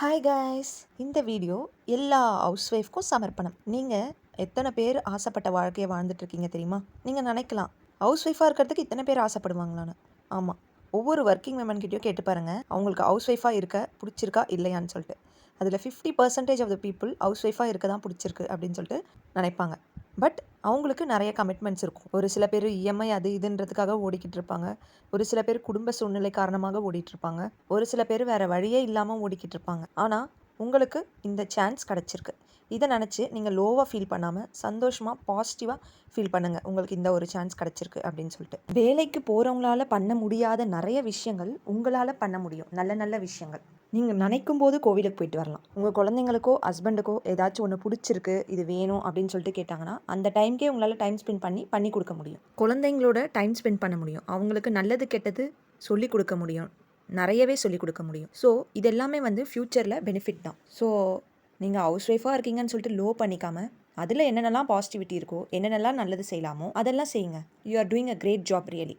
Hi guys இந்த video எல்லா house ஒய்ஃப்க்கும் சமர்ப்பணம். நீங்கள் எத்தனை பேர் ஆசைப்பட்ட வாழ்க்கையை வாழ்ந்துட்டு இருக்கீங்க தெரியுமா? நீங்கள் நினைக்கலாம். ஹவுஸ் ஒய்ஃபாக இருக்கிறதுக்கு இத்தனை பேர் ஆசைப்படுவாங்களான்னு. ஆமாம் ஒவ்வொரு ஒர்க்கிங் கிட்டயும் கேட்டு பாருங்கள் அவங்களுக்கு ஹவுஸ் ஒய்ஃபாக இருக்க பிடிச்சிருக்கா இல்லையான்னு சொல்லிட்டு. அதில் fifty percentage of the people house ஒய்ஃபாக இருக்க தான் பிடிச்சிருக்கு அப்படின்னு சொல்லிட்டு நினைப்பாங்க. பட் அவங்களுக்கு நிறைய கமிட்மெண்ட்ஸ் இருக்கும். ஒரு சில பேர் இஎம்ஐ அது இதுன்றதுக்காக ஓடிக்கிட்டு இருப்பாங்க ஒரு சில பேர் குடும்ப சூழ்நிலை காரணமாக ஓடிட்டு இருப்பாங்க ஒரு சில பேர் வேற வழியே இல்லாமல் ஓடிக்கிட்டு இருப்பாங்க ஆனால் உங்களுக்கு இந்த சான்ஸ் கிடச்சிருக்கு. இதை நினச்சி நீங்கள் லோவாக ஃபீல் பண்ணாமல் சந்தோஷமாக பாசிட்டிவாக ஃபீல் பண்ணுங்கள் உங்களுக்கு இந்த ஒரு சான்ஸ் கிடச்சிருக்கு அப்படின்னு சொல்லிட்டு. வேலைக்கு போகிறவங்களால பண்ண முடியாத நிறைய விஷயங்கள் உங்களால் பண்ண முடியும். நல்ல நல்ல விஷயங்கள். நீங்கள் நினைக்கும் போது கோவிலுக்கு போயிட்டு வரலாம். உங்கள் குழந்தைங்களுக்கோ ஹஸ்பண்டுக்கோ ஏதாச்சும் ஒன்று பிடிச்சிருக்கு இது வேணும் அப்படின்னு சொல்லிட்டு கேட்டாங்கன்னா அந்த டைம்க்கே உங்களால் டைம் ஸ்பெண்ட் பண்ணி பண்ணி கொடுக்க முடியும். குழந்தைங்களோட டைம் ஸ்பெண்ட் பண்ண முடியும். அவங்களுக்கு நல்லது கெட்டது சொல்லி கொடுக்க முடியும். நிறையவே சொல்லி கொடுக்க முடியும். ஸோ இது எல்லாமே வந்து ஃப்யூச்சரில் பெனிஃபிட் தான். ஸோ நீங்கள் ஹவுஸ் ஒய்ஃபாக இருக்கீங்கன்னு சொல்லிட்டு லோ பண்ணிக்காம அதில் என்னென்னலாம் பாசிட்டிவிட்டி இருக்கோ என்னென்னலாம் நல்லது செய்யலாமோ அதெல்லாம் செய்யுங்க. You are doing a great job really